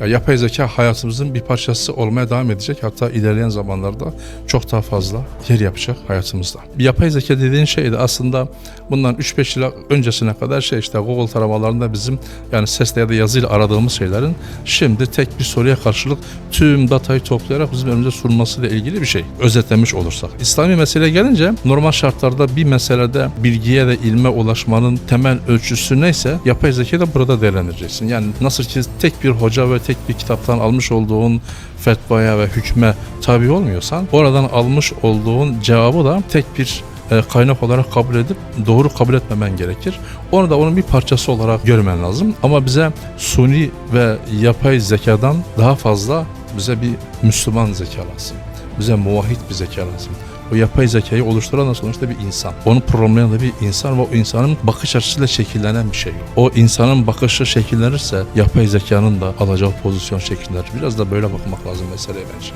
Ya, yapay zeka hayatımızın bir parçası olmaya devam edecek. Hatta ilerleyen zamanlarda çok daha fazla yer yapacak hayatımızda. Yapay zeka dediğin şey de aslında bundan 3-5 yıl öncesine kadar şey işte Google taramalarında bizim yani sesle ya da yazıyla aradığımız şeylerin şimdi tek bir soruya karşılık tüm datayı toplayarak bizim önümüze sunmasıyla ilgili bir şey. Özetlemiş olursak. İslami mesele gelince normal şartlarda bir meselede bilgiye ve ilme ulaşmanın temel ölçüsü neyse yapay zeka da burada değerlendireceksin. Yani nasıl ki tek bir hoca ve tek bir kitaptan almış olduğun fetvaya ve hükme tabi olmuyorsan oradan almış olduğun cevabı da tek bir e, kaynak olarak kabul edip doğru kabul etmemen gerekir. Onu da onun bir parçası olarak görmen lazım. Ama bize suni ve yapay zekadan daha fazla bize bir Müslüman zeka lazım. Bize muvahhid bir zeka lazım. O yapay zekayı oluşturan da sonuçta bir insan. Onu programlayan da bir insan ve o insanın bakış açısıyla şekillenen bir şey. O insanın bakışı şekillenirse yapay zekanın da alacağı pozisyon şekillenir. Biraz da böyle bakmak lazım meseleye bence.